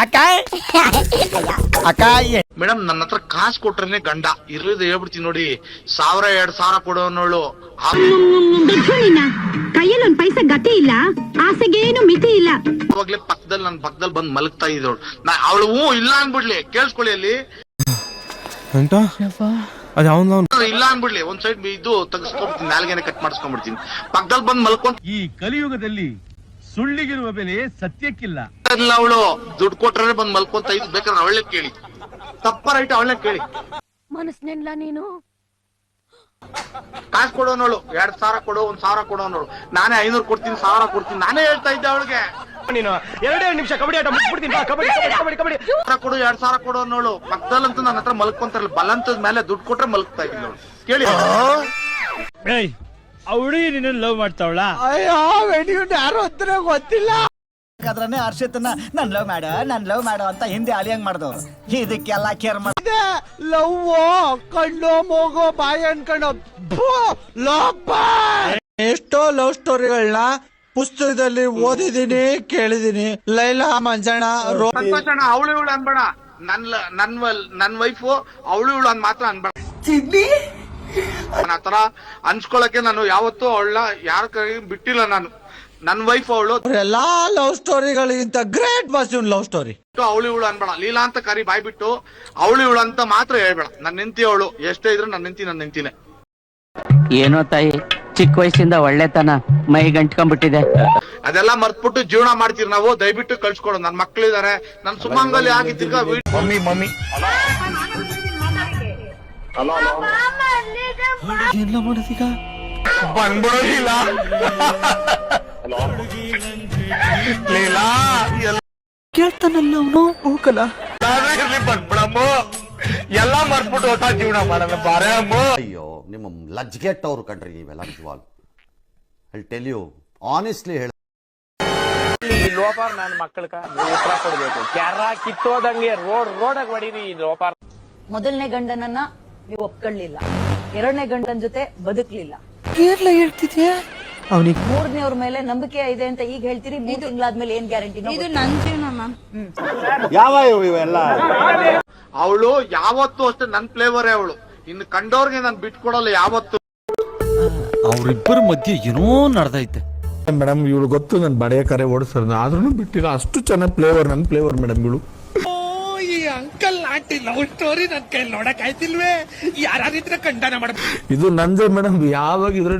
ಅಕ್ಕ? ಅಕ್ಕ ಏ- ಮೇಡಮ್ ನನ್ನ ಹತ್ರ ಕಾಸು ಕೊಟ್ರೇನೆ ಗಂಡ. ಇರೋದು ಹೇಳ್ಬಿಡ್ತೀನಿ ನೋಡಿ. ಸಾವಿರ ಎರಡ್ ಸಾವಿರ ಕೊಡೋನವಳು. ನಿನ್ನ ಕೈಯಲ್ಲಿ ಒಂದ್ ಪೈಸೆ ಗತಿ ಇಲ್ಲ. ಆಸೆಗೇನು ಮಿತಿ ಇಲ್ಲ. ಅವಾಗ್ಲೇ ಪಕ್ಕದಲ್ಲಿ ನನ್ನ ಪಕ್ಕದಲ್ಲಿ ಬಂದ್ ಮಲಗ್ತಾ ಇದ್ದವಳು ನಾ ಅವಳು ಹೂ ಇಲ್ಲ ಅನ್ಬಿಡ್ಲಿ. ಕೇಳಿಸ್ಕೊಳ್ಳಿ ಅಲ್ಲಿ. ಎಂತ? ಅದು ಅವನು ಇಲ್ಲ ಅನ್ಬಿಡ್ಲಿ. ಒಂದ್ ಸೈಡ್ ಇದು ತಗಸ್ಕೊಂಡ್ಬಿಡ್ತೀನಿ. ನಾಲ್ಗೆನೆ ಕಟ್ ಮಾಡಿಸ್ಕೊಂಡ್ಬಿಡ್ತೀನಿ. ಪಕ್ಕದಲ್ಲಿ ಬಂದ್ ಮಲ್ಕೊಂಡ್ ಈ ಕಲಿಯುಗದಲ್ಲಿ ಸುಳ್ಳಿಗಿರುವ ಬೆಲೆ ಸತ್ಯಕ್ಕಿಲ್ಲ. ಅವಳು ದುಡ್ಡು ಕೊಟ್ರೆ ಬಂದ್ ಮಲ್ಕೊಂತ ಇದ್ ಬೇಕಾದ್ರೆ ಅವಳೇ ಕೇಳಿ. ತಪ್ಪ ರೈಟ್ ಅವಳೇ ಕೇಳಿ. ಮನಸ್ನೆಲ್ಲ ನೀನು? ಕಾಸು ಕೊಡೋನವಳು ಎರಡ್ ಸಾವಿರ ಕೊಡು ಒಂದ್ ಸಾವಿರ ಕೊಡೋನವಳು ನಾನೇ ಐನೂರು ಕೊಡ್ತೀನಿ ಸಾವಿರ ಕೊಡ್ತೀನಿ ನಾನೇ ಹೇಳ್ತಾ ಇದ್ದೆ ಅವಳಿಗೆ. ನೀನು ಎರಡೇ ನಿಮಿಷ ಕಬಡ್ಡಿ ಆಟ ಮುಗಿಸ್ಬಿಡ್ತೀನಿ. ಬಾ, ಕಬಡ್ಡಿ ಕಬಡ್ಡಿ ಕಬಡ್ಡಿ ಕಬಡ್ಡಿ. ಸಾವಿರ ಕೊಡು ಎರಡ್ ಸಾವಿರ ಕೊಡು ಅನ್ನೋಳು. ಪಕ್ಕದಲ್ಲಂತೂ ನನ್ನ ಹತ್ರ ಮಲ್ಕೊಂತಾರಲ್ಲ ಬಲಂತದ ಮೇಲೆ ದುಡ್ಡು ಕೊಟ್ರೆ ಮಲ್ಕ್ತಾ ಇದ್ದೀನಿ ಅವಳು. ಕೇಳಿ. ಏಯ್ ಹುಡುಗಿ ನಿನ್ನ ಲವ್ ಮಾಡ್ತಾವಳ? ಅಯ್ಯೋ ವೆಡಿಯುಂಡ್ ಯಾರು ಹತ್ರ ಗೊತ್ತಿಲ್ಲ. ಅದ್ರನ್ನೇ ಹರ್ಷಿತನ ನನ್ ಲವ್ ಮಾಡ ನನ್ ಲವ್ ಮಾಡ ಅಂತ ಹಿಂದೆ ಅಲಿಯಂಗ್ ಮಾಡ್ದವ್ರು. ಇದಕ್ಕೆಲ್ಲ ಕೇರ್ ಮಾಡಿದೆ ಲವ್ ಕಣ್ಣು ಮೂಗು ಬಾಯಿ ಅನ್ಕೊಂಡು ಎಷ್ಟೋ ಲವ್ ಸ್ಟೋರಿಗಳನ್ನ ಪುಸ್ತಕದಲ್ಲಿ ಓದಿದೀನಿ ಕೇಳಿದೀನಿ ಲೈಲಾ ಮಂಜಣ ರೋ ಸಂತೋಷಣ ಅವಳು ಇವಳು ಅನ್ಬೇಡ. ನನ್ ಲ- ನನ್ ವಲ್- ನನ್ ವೈಫು ಅವಳು ಇವಳು ಅಂದ್ ಮಾತ್ರ ಅನ್ಬೇಡ. ನಾನು ಆತರ ಅನ್ಸ್ಕೊಳಕ್ಕೆ ನಾನು ಯಾವತ್ತೂ ಅವಳನ್ನ ಯಾರ ಕೈ ಬಿಟ್ಟಿಲ್ಲ ನಾನು. ನನ್ನ ವೈಫ್ ಅವಳು. ಎಲ್ಲಾ ಲವ್ ಸ್ಟೋರಿಗಳಿಗಿಂತ ಗ್ರೇಟ್ ಬಸ್ ಇವ್ನ ಲವ್ ಸ್ಟೋರಿ ಅವಳು ಇವಳು ಅನ್ಬೇಡ. ಲೀಲಾ ಅಂತ ಕರಿ ಬಾಯ್ ಬಿಟ್ಟು ಅವಳು ಇವಳು ಅಂತ ಮಾತ್ರ ಹೇಳ್ಬೇಡ. ನನ್ನ ನಿಂತಿ ಅವಳು. ಎಷ್ಟೇ ಇದ್ರು ನನ್ನ ನಿಂತಿ ನನ್ನ ನಿಂತಿನೇ ಏನೋ ತಾಯಿ ಚಿಕ್ಕ ವಯಸ್ಸಿಂದ ಒಳ್ಳೆತನ ಮೈ ಗಂಟ್ಕೊಂಡ್ಬಿಟ್ಟಿದೆ ಅದೆಲ್ಲ ಮರ್ತ್ಬಿಟ್ಟು ಜೀವನ ಮಾಡ್ತೀರಿ ನಾವು. ದಯವಿಟ್ಟು ಕಳ್ಸ್ಕೊಡು. ನನ್ನ ಮಕ್ಳಿದಾರೆ. ನನ್ ಸುಮಂಗಲಿ ಆಗಿ ಮಮ್ಮಿ ಮಮ್ಮಿ. ಮಮ್ಮಿ ಎಲ್ಲ ಮಾಡೋದೀಗ? ಬಂದ್ಬಿಡೋದಿಲ್ಲ. ಲೀಲಾ. ಕೇಳ್ತಾನಲ್ಲ ಅವನು? ಹೋಗಲ್ಲ. ಇರ್ಲಿ ಬಂದ್ಬಿಡಮ್ಮ. ಎಲ್ಲ ಮರ್ತ್ಬಿಟ್ಟು ಹೊಸ ಜೀವನ ಮಾಡಲ್ಲ ಬಾರೇ ಅಮ್ಮ. ಅಯ್ಯೋ ನಿಮ್ಮ ಲಜ್ಗೆಟ್ಟವ್ರು ಕಂಡ್ರಿ ನೀವೆಲ್ಲ ನಿಜವಾಗ್ಲು. ಐ ಟೆಲ್ ಯು ಆನೆಸ್ಟ್ಲಿ ಹೇಳ ಲೋಪಾರ್ ನನ್ನ ಮಕ್ಕಳಕ ಉತ್ತರ ಕೊಡ್ಬೇಕು. ಕ್ಯಾರ ಕಿತ್ತೋದಂಗೆ ರೋಡ್ ರೋಡಾಗ ಹೊಡೀರಿ ಈ ಲೋಪಾರ್. ಮೊದಲನೇ ಗಂಡನನ್ನ ನೀವು ಒಪ್ಕೊಳ್ಳಿಲ್ಲ. ಎರಡನೇ ಗಂಡನ ಜೊತೆ ಬದುಕ್ಲಿಲ್ಲ. ಏನ್ಲ ಹೇಳ್ತಿದ್ಯಾ? ಅವನಿಗೆ ಮೂರನೇವ್ರ ಮೇಲೆ ನಂಬಿಕೆ ಇದೆ ಅಂತ ಈಗ ಹೇಳ್ತೀರಿ ಮೂರು ತಿಂಗಳಾದ್ಮೇಲೆ ಏನ್ ಗ್ಯಾರಂಟಿ ಇದು ನನ್ ಜೀವನ ಮ್ಯಾಮ್. ಯಾವ ಇವೆಲ್ಲ? ಅವಳು ಯಾವತ್ತೂ ಅಷ್ಟೇ ನನ್ ಫ್ಲೇವರ್ ಅವಳು. ಇನ್ನು ಕಂಡೋರ್ಗೆ ನಾನು ಬಿಟ್ಕೊಡಲ್ಲ ಯಾವತ್ತು. ಅವರಿಬ್ಬರ ಮಧ್ಯೆ ಏನೋ ನಡೆದೈತೆ. ಮೇಡಮ್ ಇವಳು ಗೊತ್ತು ನನ್ನ ಬಡೆಯ ಕರೆ ಓಡಿಸ್ತಾರೆ ಆದ್ರೂ ಬಿಟ್ಟಿಲ್ಲ. ಅಷ್ಟು ಚೆನ್ನಾಗಿ ಫ್ಲೇವರ್ ನನ್ನ ಫ್ಲೇವರ್ ಮೇಡಮ್ ಇವಳು. ಇದು ನಂದೇ ಮೇಡಮ್ ಯಾವಾಗ ಇದ್ರೆ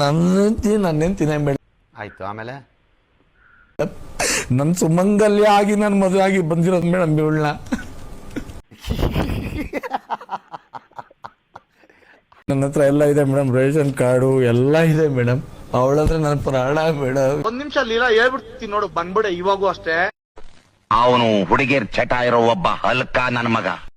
ನನ್ನ ನನ್ನೆಂತಿನ ಮೇಡಮ್. ಆಯ್ತು ಆಮೇಲೆ? ನನ್ ಸುಮಂಗಲ್ಯ ಆಗಿ ನಾನು ಮದುವೆ ಆಗಿ ಬಂದಿರೋದು ಮೇಡಮ್ ಇವಳನ್ನ. ನನ್ನ ಹತ್ರ ಎಲ್ಲ ಇದೆ ಮೇಡಮ್ ರೇಷನ್ ಕಾರ್ಡು ಎಲ್ಲ ಇದೆ ಮೇಡಮ್. ಅವಳಂದ್ರೆ ನನ್ನ ಪ್ರಾಣ ಮೇಡಮ್. ಒಂದ್ ನಿಮಿಷ ಲೀಲಾ ಹೇಳ್ಬಿಡ್ತೀನಿ ನೋಡು ಬಂದ್ಬಿಡೆ ಇವಾಗೂ ಅಷ್ಟೇ. ಅವನು ಹುಡುಗಿರ್ ಚಟ ಇರೋ ಒಬ್ಬ ಹಲ್ಕ ನನ್ ಮಗ.